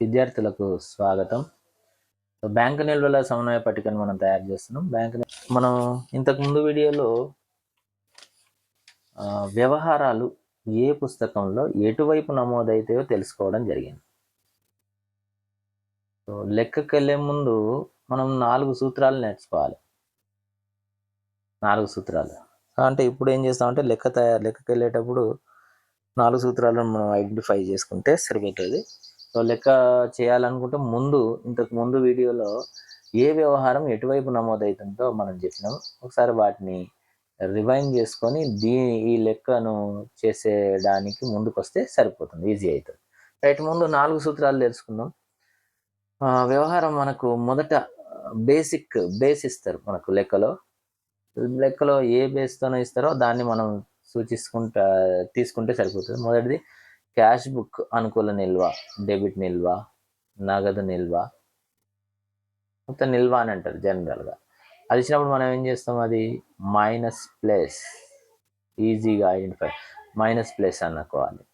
విద్యార్థులకు స్వాగతం. బ్యాంకు నిల్వల సమన్వయ పట్టికను మనం తయారు చేస్తున్నాం. బ్యాంక్ మనం ఇంతకు ముందు వీడియోలో వ్యవహారాలు ఏ పుస్తకంలో ఎటువైపు నమోదైతాయో తెలుసుకోవడం జరిగింది. సో లెక్కకి వెళ్ళే ముందు మనం నాలుగు సూత్రాలు నేర్చుకోవాలి. నాలుగు సూత్రాలు. అంటే ఇప్పుడు ఏం చేస్తామంటే లెక్క తయారు లెక్కకి వెళ్ళేటప్పుడు నాలుగు సూత్రాలను మనం ఐడెంటిఫై చేసుకుంటే సరిపోతుంది. సో లెక్క చేయాలనుకుంటే ముందు ఇంతకు ముందు వీడియోలో ఏ వ్యవహారం ఎటువైపు నమోదవుతుందో మనం చెప్పినాం. ఒకసారి వాటిని రివైండ్ చేసుకొని దీ ఈ లెక్కను చేసేయడానికి ముందుకు వస్తే సరిపోతుంది ఈజీ అవుతుంది. రైట్ ముందు నాలుగు సూత్రాలు తెలుసుకుందాం. వ్యవహారం మనకు మొదట బేసిక్ బేస్ ఇస్తారు మనకు లెక్కలో. లెక్కలో ఏ బేస్తోనో ఇస్తారో దాన్ని మనం సూచించుకుంటా తీసుకుంటే సరిపోతుంది. మొదటిది క్యాష్ బుక్ అనుకూల నిల్వ డెబిట్ నిల్వ నగదు నిల్వ మొత్తం నిల్వ అని అంటారు జనరల్గా అది ఇచ్చినప్పుడు మనం ఏం చేస్తాం అది? మైనస్ ప్లేస్ ఈజీగా ఐడెంటిఫై మైనస్ ప్లేస్ అనుకోవాలి.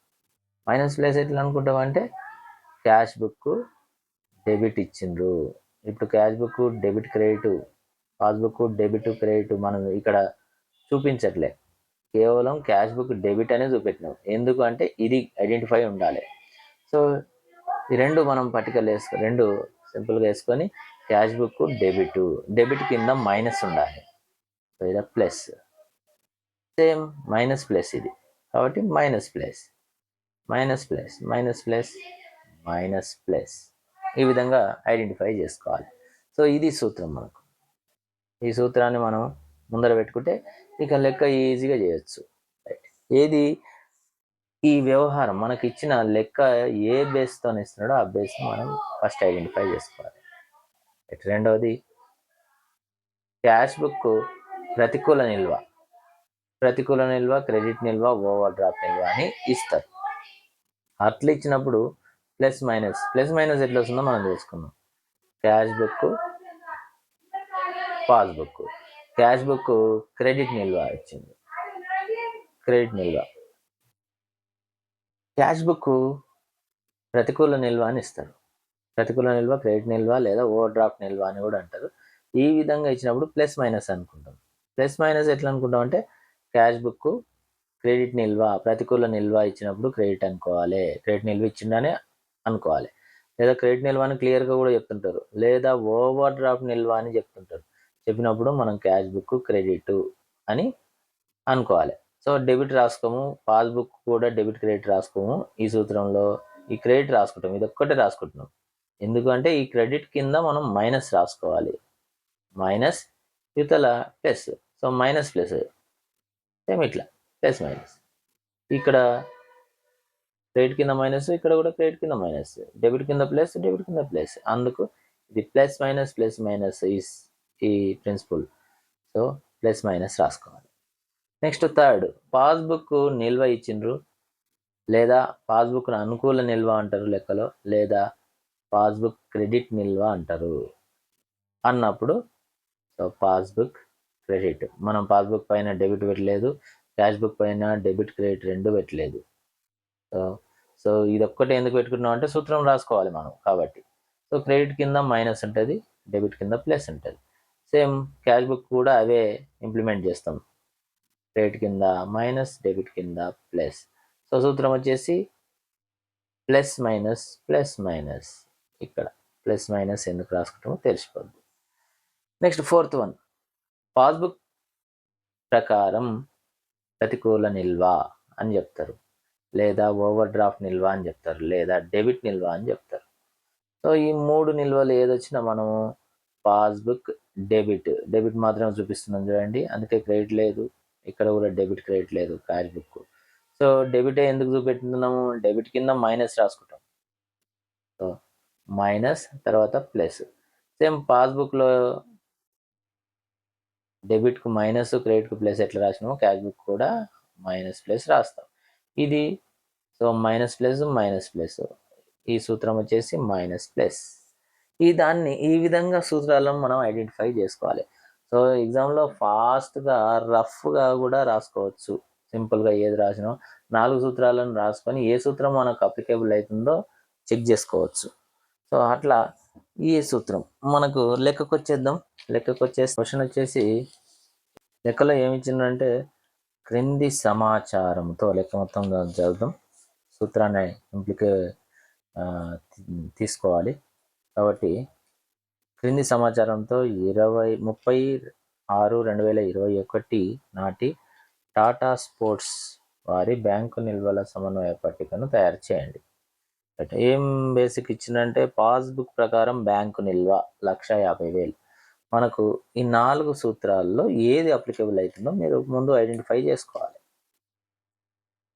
మైనస్ ప్లేస్ ఎట్లా అనుకుంటామంటే క్యాష్ బుక్ డెబిట్ ఇచ్చిండ్రు. ఇప్పుడు cash book debit credit passbook debit credit మనం ఇక్కడ చూపించట్లే. కేవలం క్యాష్ బుక్ డెబిట్ అనే చూపెట్టినాం. ఎందుకు అంటే ఇది ఐడెంటిఫై ఉండాలి. సో ఈ రెండు మనం పట్టికలు వేసుకో రెండు సింపుల్గా వేసుకొని క్యాష్ బుక్ డెబిట్. డెబిట్ కింద మైనస్ ఉండాలి. So plus. Same minus plus ఇది. కాబట్టి minus plus. Minus plus. Minus plus. Minus plus. ఈ విధంగా ఐడెంటిఫై చేసుకోవాలి. సో ఇది సూత్రం మనకు. ఈ సూత్రాన్ని మనం ముందర పెట్టుకుంటే ఇక లెక్క ఈజీగా చేయొచ్చు. ఏది? ఈ వ్యవహారం మనకి ఇచ్చిన లెక్క ఏ బేస్తో ఇస్తున్నాడో ఆ బేస్ మనం ఫస్ట్ ఐడెంటిఫై చేసుకోవాలి. రెండవది క్యాష్ బుక్ ప్రతికూల నిల్వ. ప్రతికూల నిల్వ క్రెడిట్ నిల్వ ఓవర్ డ్రాఫ్ట్ నిల్వ అని ఇస్తారు. అట్లా ఇచ్చినప్పుడు ప్లస్ మైనస్. ప్లస్ మైనస్ ఎట్లా వస్తుందో మనం తెలుసుకుందాం. Cash book passbook cash book credit నిల్వ ఇచ్చింది. క్రెడిట్ నిల్వ. క్యాష్ బుక్ ప్రతికూల నిల్వ అని ఇస్తారు. ప్రతికూల నిల్వ క్రెడిట్ నిల్వ లేదా ఓవర్ డ్రాఫ్ట్ నిల్వ అని కూడా అంటారు. ఈ విధంగా ఇచ్చినప్పుడు ప్లస్ మైనస్ అనుకుంటాం. ప్లస్ మైనస్ ఎట్లా అనుకుంటాం అంటే క్యాష్ బుక్ క్రెడిట్ నిల్వ ప్రతికూల నిల్వ ఇచ్చినప్పుడు క్రెడిట్ అనుకోవాలి. క్రెడిట్ నిల్వ ఇచ్చిండనే అనుకోవాలి. లేదా క్రెడిట్ నిల్వ అని క్లియర్గా కూడా చెప్తుంటారు. లేదా ఓవర్ డ్రాఫ్ట్ నిల్వ అని చెప్తుంటారు. చెప్పినప్పుడు మనం క్యాష్ బుక్ క్రెడిట్ అని అనుకోవాలి. సో డెబిట్ రాసుకోము పాస్బుక్ కూడా డెబిట్ క్రెడిట్ రాసుకోము ఈ సూత్రంలో. ఈ క్రెడిట్ రాసుకుంటాం ఇది ఒక్కటే రాసుకుంటున్నాం. ఎందుకంటే ఈ క్రెడిట్ కింద మనం మైనస్ రాసుకోవాలి. మైనస్ ఇవతల plus. So minus plus. Same ఇట్లా ప్లస్ మైనస్. ఇక్కడ క్రెడిట్ కింద మైనస్ ఇక్కడ కూడా క్రెడిట్ కింద మైనస్. డెబిట్ కింద ప్లస్ డెబిట్ కింద ప్లస్. అందుకు ఇది plus minus plus minus is ఈ ప్రిన్సిపల్ సో ప్లస్ మైనస్ రాసుకోవాలి. నెక్స్ట్ థర్డ్ పాస్బుక్ నిల్వ ఇచ్చిండ్రు లేదా పాస్బుక్ను అనుకూల నిల్వ అంటారు లెక్కలో లేదా పాస్బుక్ క్రెడిట్ నిల్వ అంటారు అన్నప్పుడు సో పాస్బుక్ క్రెడిట్ మనం పాస్బుక్ పైన డెబిట్ పెట్టలేదు క్యాష్ బుక్ పైన డెబిట్ క్రెడిట్ రెండు పెట్టలేదు. సో సో ఇది ఒక్కటి ఎందుకు పెట్టుకున్నాం అంటే సూత్రం రాసుకోవాలి మనం కాబట్టి. సో క్రెడిట్ కింద మైనస్ ఉంటుంది డెబిట్ కింద ప్లస్ ఉంటుంది. సేమ్ క్యాష్ బుక్ కూడా అవే ఇంప్లిమెంట్ చేస్తాం. క్రెడిట్ కింద మైనస్ డెబిట్ కింద ప్లస్. సో సూత్రం వచ్చేసి ప్లస్ మైనస్ ప్లస్ మైనస్. ఇక్కడ ప్లస్ మైనస్ ఎందుకు రాసుకుంటామో తెలిసిపోద్ది. Next fourth one. పాస్బుక్ ప్రకారం ప్రతికూల నిల్వ అని చెప్తారు. లేదా ఓవర్ డ్రాఫ్ట్ నిల్వ అని చెప్తారు. లేదా డెబిట్ నిల్వ అని చెప్తారు. సో ఈ మూడు నిల్వలు ఏదొచ్చినా మనము పాస్బుక్ డెబిట్ డెబిట్ మాత్రమే చూపిస్తున్నాం చూడండి. అందుకే క్రెడిట్ లేదు. ఇక్కడ కూడా డెబిట్ క్రెడిట్ లేదు క్యాష్ బుక్. సో డెబిట్ ఎందుకు చూపెట్టుతున్నాము డెబిట్ కింద మైనస్ రాసుకుంటాం. సో మైనస్ తర్వాత ప్లస్. సేమ్ పాస్బుక్లో డెబిట్కు మైనస్ క్రెడిట్కు ప్లస్ ఎట్లా రాసినామో క్యాష్ బుక్ కూడా మైనస్ ప్లస్ రాస్తాం. ఇది so minus plus minus plus. ఈ సూత్రం వచ్చేసి మైనస్ ప్లస్. ఈ దాన్ని ఈ విధంగా సూత్రాలను మనం ఐడెంటిఫై చేసుకోవాలి. సో ఎగ్జామ్లో ఫాస్ట్గా రఫ్గా కూడా రాసుకోవచ్చు. సింపుల్గా ఏది రాసినా నాలుగు సూత్రాలను రాసుకొని ఏ సూత్రం మనకు అప్లికేబుల్ అవుతుందో చెక్ చేసుకోవచ్చు. సో అట్లా ఈ సూత్రం. మనకు లెక్కకు వచ్చేద్దాం. లెక్కకు వచ్చేసి క్వశ్చన్ వచ్చేసి లెక్కలో ఏమి ఇచ్చిందంటే క్రింది సమాచారంతో లెక్క మొత్తం చదువుతాం సూత్రాన్ని ఇంప్లికే తీసుకోవాలి. కాబట్టి క్రింది సమాచారంతో ఇరవై ముప్పై ఆరు రెండు వేల ఇరవై ఒకటి నాటి టాటా స్పోర్ట్స్ వారి బ్యాంకు నిల్వల సమన్వయ పట్టికను తయారు చేయండి. ఏం బేసిక్ ఇచ్చిందంటే పాస్బుక్ ప్రకారం బ్యాంకు నిల్వ లక్ష యాభై వేలు. మనకు ఈ నాలుగు సూత్రాల్లో ఏది అప్లికేబుల్ అవుతుందో మీరు ముందు ఐడెంటిఫై చేసుకోవాలి.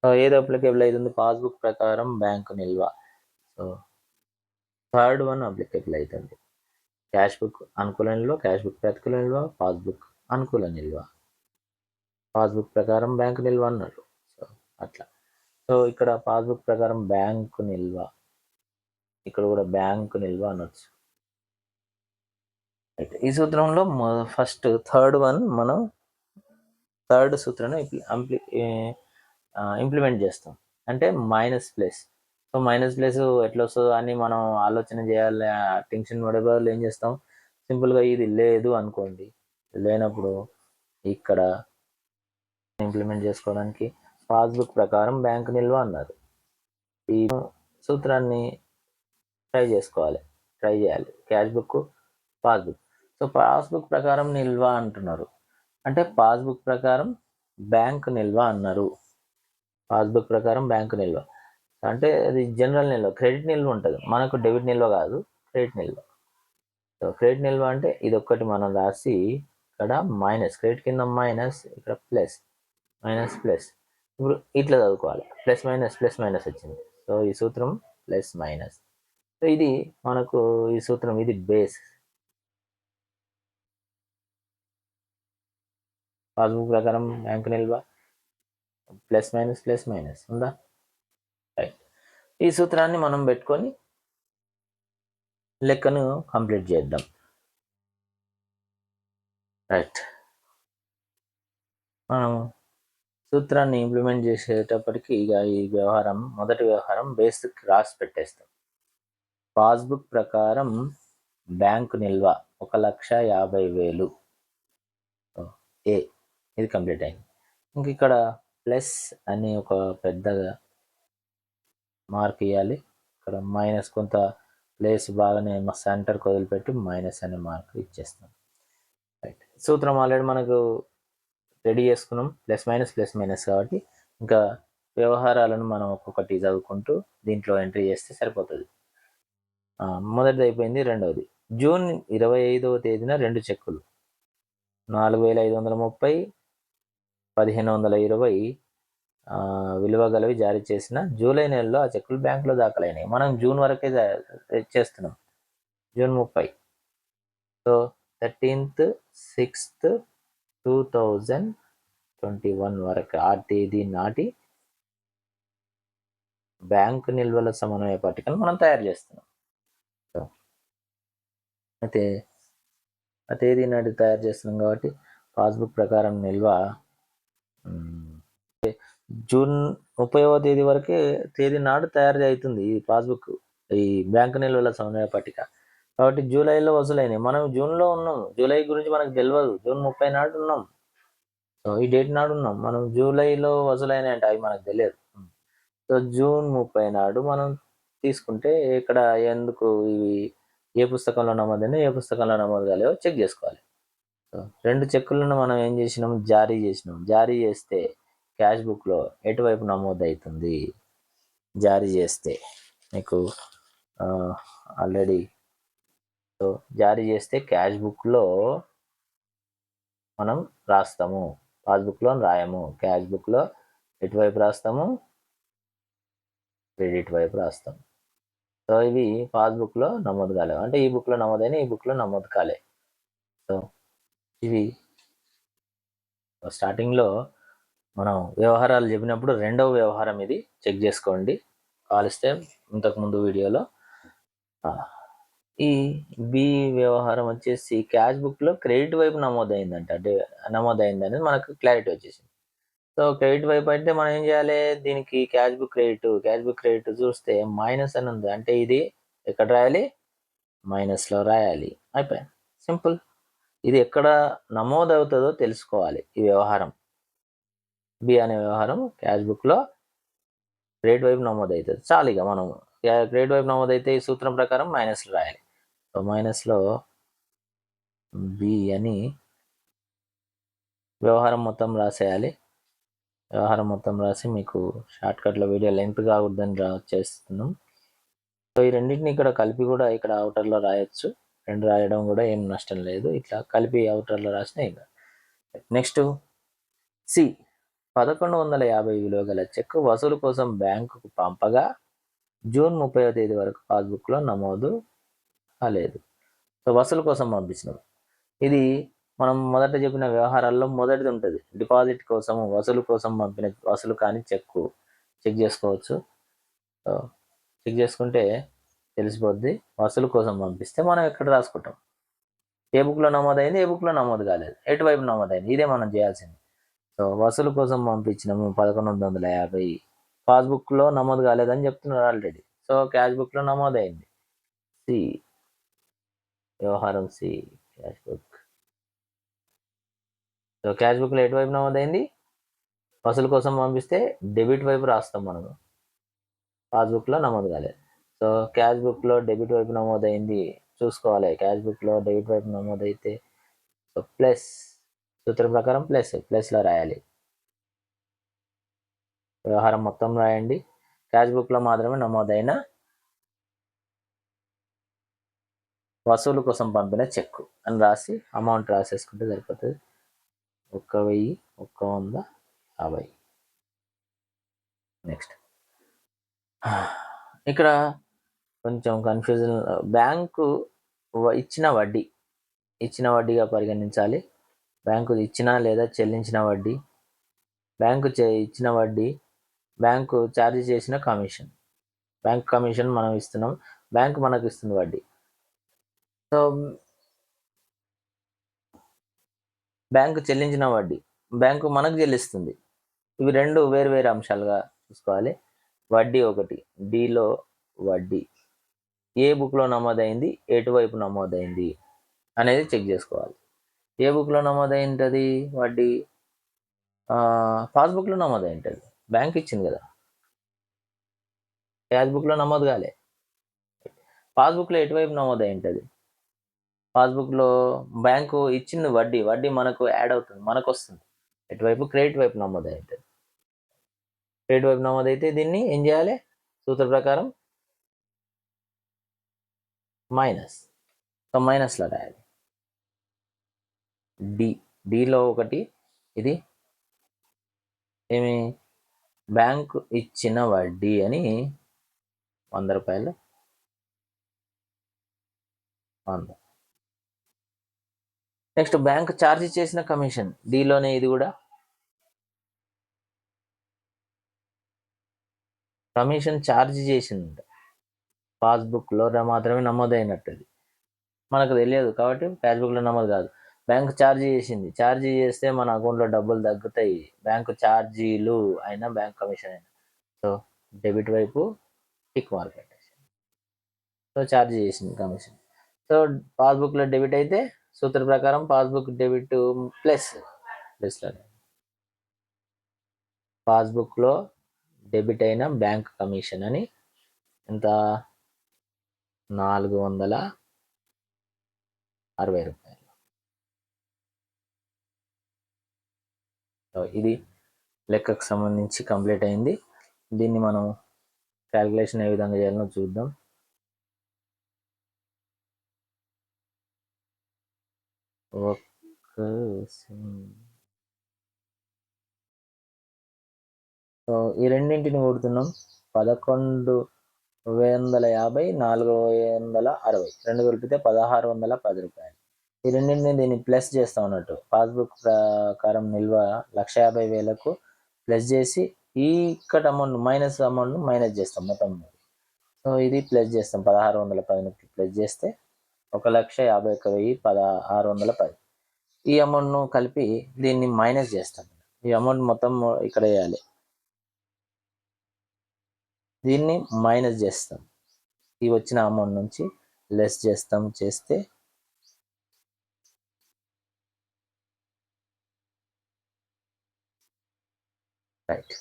సో ఏది అప్లికేబుల్ అవుతుంది పాస్బుక్ ప్రకారం బ్యాంకు నిల్వ. సో థర్డ్ వన్ అప్లికేబుల్ అవుతుంది క్యాష్ బుక్ అనుకూల నిల్వ క్యాష్ బుక్ ప్రతికూల నిల్వ పాస్బుక్ అనుకూల నిల్వ. పాస్బుక్ ప్రకారం బ్యాంకు నిల్వ అన్నారు సో అట్లా. సో ఇక్కడ పాస్బుక్ ప్రకారం బ్యాంకు నిల్వ. ఇక్కడ కూడా బ్యాంకు నిల్వ అనొచ్చు. అయితే ఈ సూత్రంలో ఫస్ట్ థర్డ్ వన్ మనం థర్డ్ సూత్రాన్ని ఇంప్లిమెంట్ చేస్తాం. అంటే minus plus. So minus plus ఎట్లా వస్తుందో అని మనం ఆలోచన చేయాలి. టెన్షన్ పడే బదులు ఏం చేస్తాం? సింపుల్గా ఇది లేదు అనుకోండి. లేనప్పుడు ఇక్కడ ఇంప్లిమెంట్ చేసుకోవడానికి పాస్బుక్ ప్రకారం బ్యాంక్ నిల్వ అన్నారు. ఈ సూత్రాన్ని ట్రై చేసుకోవాలి. ట్రై చేయాలి. Cash book passbook so passbook ప్రకారం నిల్వ అంటున్నారు. అంటే పాస్బుక్ ప్రకారం బ్యాంక్ నిల్వ అన్నారు. పాస్బుక్ ప్రకారం బ్యాంకు నిల్వ. అంటే అది జనరల్ నిల్వ క్రెడిట్ నిల్వ ఉంటుంది. మనకు డెబిట్ నిల్వ కాదు క్రెడిట్ నిల్వ సో క్రెడిట్ నిల్వ అంటే ఇది ఒక్కటి మనం రాసి ఇక్కడ మైనస్ క్రెడిట్ కింద మైనస్ ఇక్కడ ప్లస్ మైనస్ ప్లస్ ఇప్పుడు ఇట్లా చదువుకోవాలి. ప్లస్ మైనస్ ప్లస్ మైనస్ వచ్చింది. సో ఈ సూత్రం ప్లస్ మైనస్ సో ఇది మనకు ఈ సూత్రం ఇది బేస్ పాస్బుక్ ప్రకారం బ్యాంకు నిల్వ ప్లస్ మైనస్ ప్లస్ మైనస్ ఉందా? ఈ సూత్రాన్ని మనం పెట్టుకొని లెక్కను కంప్లీట్ చేద్దాం. రైట్. మనం సూత్రాన్ని ఇంప్లిమెంట్ చేసేటప్పటికి ఇక ఈ వ్యవహారం మొదటి వ్యవహారం బేసిక్ రాసి పెట్టేస్తాం. పాస్బుక్ ప్రకారం బ్యాంకు నిల్వ ఒక లక్ష యాభై వేలు. ఏ ఇది కంప్లీట్ అయింది. ఇంక ఇక్కడ ప్లస్ అని ఒక పెద్దగా మార్క్ ఇవ్వాలి ఇక్కడ మైనస్ కొంత ప్లేస్ బాగానే మా సెంటర్కి వదిలిపెట్టి మైనస్ అనే మార్క్ ఇచ్చేస్తాం. రైట్ సూత్రం ఆల్రెడీ మనకు రెడీ చేసుకున్నాం. ప్లస్ మైనస్ ప్లస్ మైనస్ కాబట్టి ఇంకా వ్యవహారాలను మనం ఒక్కొక్కటి చదువుకుంటూ దీంట్లో ఎంట్రీ చేస్తే సరిపోతుంది. మొదటిది అయిపోయింది రెండవది జూన్ ఇరవై ఐదవ తేదీన రెండు చెక్కులు. నాలుగు వేల ఐదు వందల ముప్పై పదిహేను వందల ఇరవై విలువ గలవి జారీ చేసిన జూలై నెలలో ఆ చెక్కులు బ్యాంకులో దాఖలైనాయి మనం జూన్ వరకే చేస్తున్నాం. జూన్ ముప్పై. So thirteenth sixth two thousand twenty one వరకు. ఆ తేదీ నాటి బ్యాంకు నిల్వల సమన్వయ పట్టికను మనం తయారు చేస్తున్నాం. సో, అయితే ఆ తేదీ నాటి తయారు చేస్తున్నాం కాబట్టి పాస్బుక్ ప్రకారం నిల్వ జూన్ ముప్పైవ తేదీ వరకే తేదీ నాడు తయారు అవుతుంది ఈ పాస్బుక్ ఈ బ్యాంకు నిల్వల సమన్వయ పట్టిక. కాబట్టి జూలైలో వసూలైనాయి. మనం జూన్లో ఉన్నాం. జూలై గురించి మనకు తెలియదు జూన్ ముప్పై నాడు ఉన్నాం. సో ఈ డేట్ నాడు ఉన్నాం. మనం జూలైలో వసూలైన అంటే అవి మనకు తెలియదు. సో జూన్ ముప్పై నాడు మనం తీసుకుంటే ఇక్కడ ఎందుకు ఇవి ఏ పుస్తకంలో నమోదైనా ఏ పుస్తకంలో నమోదు కాలేవో చెక్ చేసుకోవాలి. రెండు చెక్కులను మనం ఏం చేసినాం? జారీ చేసినాం. జారీ చేస్తే క్యాష్ బుక్లో ఎటువైపు నమోదు అవుతుంది జారీ చేస్తే మీకు ఆల్రెడీ సో జారీ చేస్తే క్యాష్ బుక్లో మనం రాస్తాము. పాస్బుక్లో రాయము. క్యాష్ బుక్లో ఎటువైపు రాస్తాము? క్రెడిట్ వైపు రాస్తాం సో ఇవి పాస్బుక్లో నమోదు కాలేవు. అంటే ఈ బుక్లో నమోదైన ఈ బుక్లో నమోదు కాలే. సో ఇవి. స్టార్టింగ్లో మనం వ్యవహారాలు చెప్పినప్పుడు రెండవ వ్యవహారం ఇది. చెక్ చేసుకోండి. కాలిస్తే ఇంతకుముందు వీడియోలో. ఈ బి వ్యవహారం వచ్చేసి క్యాష్ బుక్లో క్రెడిట్ వైపు నమోదైందంట. అంటే నమోదైంది అనేది మనకు క్లారిటీ వచ్చేసింది. సో క్రెడిట్ వైపు అంటే మనం ఏం చేయాలి? దీనికి cash book credit cash book credit చూస్తే మైనస్ అని ఉంది. అంటే ఇది ఎక్కడ రాయాలి? మైనస్లో రాయాలి. అయిపోయింది. సింపుల్. ఇది ఎక్కడ నమోదు అవుతుందో తెలుసుకోవాలి ఈ వ్యవహారం. బి అనే వ్యవహారం క్యాష్ బుక్లో గ్రేడ్ వైపు నమోదు అవుతుంది చాలు ఇక మనం గ్రేడ్ వైపు నమోదైతే ఈ సూత్రం ప్రకారం మైనస్లో రాయాలి. సో మైనస్లో బి అని వ్యవహారం మొత్తం రాసేయాలి. వ్యవహారం మొత్తం రాసి మీకు షార్ట్కట్లో వీడియో లెంత్ కాకూడదని రా చేస్తున్నాం. సో ఈ రెండింటిని ఇక్కడ కలిపి కూడా ఇక్కడ అవుటర్లో రాయొచ్చు. రెండు రాయడం కూడా ఏం నష్టం లేదు. ఇట్లా కలిపి అవుటర్లో రాసిన ఇంకా. Next C. పదకొండు వందల యాభై విలువ గల చెక్ వసూలు కోసం బ్యాంకుకు పంపగా జూన్ ముప్పై తేదీ వరకు పాస్బుక్లో నమోదు కాలేదు. సో వసూలు కోసం పంపించినాం. ఇది మనం మొదట చెప్పిన వ్యవహారాల్లో మొదటిది ఉంటుంది. డిపాజిట్ కోసం వసూలు కోసం పంపిన వసూలు కానీ చెక్కు చెక్ చేసుకోవచ్చు. సో చెక్ చేసుకుంటే తెలిసిపోద్ది. వసూలు కోసం పంపిస్తే మనం ఎక్కడ రాసుకుంటాం? ఏ బుక్లో నమోదైంది ఏ బుక్లో నమోదు కాలేదు. ఎటువైపు నమోదైంది? ఇదే మనం చేయాల్సింది. వసూలు కోసం పంపించినాము పదకొండు వందల యాభై పాస్బుక్లో నమోదు కాలేదని చెప్తున్నారు ఆల్రెడీ. సో క్యాష్ బుక్లో నమోదైంది. సి. వ్యవహారం C. Cash book. So cash బుక్లో ఎటువైపు నమోదైంది? వసూలు కోసం పంపిస్తే డెబిట్ వైపు రాస్తాం మనము. పాస్బుక్లో నమోదు కాలేదు సో క్యాష్ బుక్లో డెబిట్ వైపు నమోదైంది. చూసుకోవాలి. క్యాష్ బుక్లో డెబిట్ వైపు నమోదైతే సో ప్లస్ సూత్రం ప్రకారం ప్లస్ ప్లస్లో రాయాలి. వ్యవహారం మొత్తం రాయండి. క్యాష్ బుక్లో మాత్రమే నమోదైన వసూలు కోసం పంపిన చెక్కు అని రాసి అమౌంట్ రాసేసుకుంటే సరిపోతుంది. ఒక్క వెయ్యి ఒక్క వంద యాభై. నెక్స్ట్. ఇక్కడ కొంచెం కన్ఫ్యూజన్ బ్యాంకు ఇచ్చిన వడ్డీ ఇచ్చిన వడ్డీగా పరిగణించాలి. బ్యాంకు ఇచ్చిన లేదా చెల్లించిన వడ్డీ బ్యాంకు చే ఇచ్చిన వడ్డీ బ్యాంకు ఛార్జ్ చేసిన కమిషన్. బ్యాంక్ కమిషన్ మనం ఇస్తున్నాం బ్యాంకు మనకు ఇస్తుంది వడ్డీ. సో బ్యాంకు చెల్లించిన వడ్డీ బ్యాంకు మనకు చెల్లిస్తుంది. ఇవి రెండు వేరు వేరు అంశాలుగా చూసుకోవాలి. వడ్డీ ఒకటి డిలో వడ్డీ. ఏ బుక్లో నమోదైంది ఎటువైపు నమోదైంది అనేది చెక్ చేసుకోవాలి. ఏ బుక్లో నమోదైంటది? వడ్డీ పాస్బుక్లో నమోదైంటది. బ్యాంక్ ఇచ్చింది కదా. క్యాష్ బుక్లో నమోదు కాలే. పాస్బుక్లో ఎటువైపు నమోదైంటది? ఉంటుంది పాస్బుక్లో బ్యాంకు ఇచ్చింది వడ్డీ. వడ్డీ మనకు యాడ్ అవుతుంది. మనకు వస్తుంది ఎటువైపు? క్రెడిట్ వైపు నమోదైంటది. ఉంటుంది క్రెడిట్ వైపు నమోదైతే దీన్ని ఏం చేయాలి? సూత్ర ప్రకారం మైనస్. సో మైనస్లో రాయాలి. డి డిలో ఒకటి ఇది ఏమి? బ్యాంకు ఇచ్చిన వడ్డీ అని వంద రూపాయలు. వంద. నెక్స్ట్ బ్యాంక్ ఛార్జ్ చేసిన కమిషన్ డిలోనే ఇది కూడా. కమిషన్ ఛార్జ్ చేసింది పాస్బుక్లో మాత్రమే నమోదైనట్టు అది. మనకు తెలియదు కాబట్టి పాస్బుక్లో నమోదు కాదు. బ్యాంకు ఛార్జ్ చేసింది. ఛార్జ్ చేస్తే మన అకౌంట్లో డబ్బులు తగ్గుతాయి. బ్యాంకు ఛార్జీలు అయినా బ్యాంక్ కమిషన్ అయినా. సో డెబిట్ వైపు టిక్ మార్క్ సో ఛార్జ్ చేసింది కమిషన్. సో పాస్బుక్లో డెబిట్ అయితే సూత్ర ప్రకారం పాస్బుక్ డెబిట్ ప్లస్ ప్లస్లో పాస్బుక్లో డెబిట్ అయిన బ్యాంక్ కమిషన్ అని ఎంత? నాలుగు వందల అరవై రూపాయలు ఇది లెక్కకు సంబంధించి కంప్లీట్ అయింది. దీన్ని మనం క్యాలిక్యులేషన్ ఏ విధంగా చేయాలో చూద్దాం. ఒక్క సో ఈ రెండింటిని కొడుతున్నాం పదకొండు వందల యాభై నాలుగు వందల అరవై. రెండు కలిపితే పదహారు వందల పది రూపాయలు. ఈ రెండింటిని దీన్ని ప్లస్ చేస్తాం అన్నట్టు పాస్బుక్ ప్రకారం నిల్వ లక్ష యాభై వేలకు ప్లస్ చేసి ఈ ఇక్కడ అమౌంట్ మైనస్ అమౌంట్ మైనస్ చేస్తాం మొత్తం సో ఇది ప్లస్ చేస్తాం. పదహారు వందల పదిని ప్లస్ చేస్తే ఒక లక్ష యాభై ఒక్క వెయ్యి పదహారు వందల పది. ఈ అమౌంట్ను కలిపి దీన్ని మైనస్ చేస్తాం. ఈ అమౌంట్ మొత్తం ఇక్కడ వేయాలి. దీన్ని మైనస్ చేస్తాం. ఈ వచ్చిన అమౌంట్ నుంచి లెస్ చేస్తాం. చేస్తే రైట్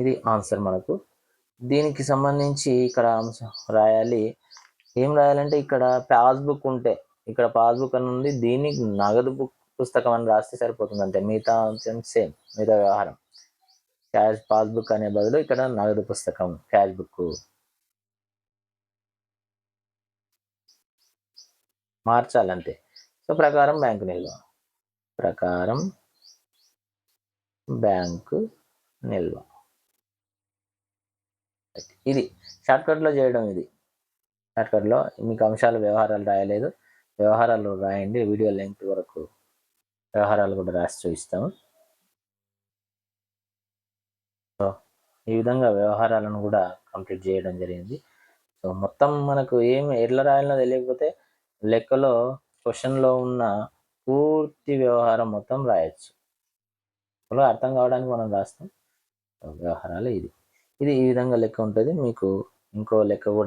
ఇది ఆన్సర్ మనకు. దీనికి సంబంధించి ఇక్కడ అంశం రాయాలి. ఏం రాయాలంటే ఇక్కడ పాస్బుక్ ఉంటే ఇక్కడ పాస్బుక్ అని ఉంది దీనికి నగదు బుక్ పుస్తకం అని రాస్తే సరిపోతుంది అంతే. మిగతా అంశం సేమ్ మిగతా వ్యవహారం. క్యాష్ పాస్బుక్ అనే బదులు ఇక్కడ నగదు పుస్తకం క్యాష్ బుక్ మార్చాలంతే. సో ప్రకారం బ్యాంకు నిల్వ. ప్రకారం బ్యాంకు నిల్వ. ఇది షార్ట్కట్లో చేయడం ఇది. షార్ట్కట్లో మీకు అంశాలు వ్యవహారాలు రాయలేదు. వ్యవహారాలు రాయండి. వీడియో లెంగ్త్ వరకు వ్యవహారాలు కూడా రాసి చూపిస్తాము. సో ఈ విధంగా వ్యవహారాలను కూడా కంప్లీట్ చేయడం జరిగింది. సో మొత్తం మనకు ఏం ఎట్లా రాయాలో తెలియకపోతే లెక్కలో క్వశ్చన్లో ఉన్న పూర్తి వ్యవహారం మొత్తం రాయొచ్చు. అర్థం కావడానికి మనం రాస్తాం. వ్యవహారాలు ఇది. ఇది ఈ విధంగా లెక్క ఉంటుంది. మీకు ఇంకో లెక్క కూడా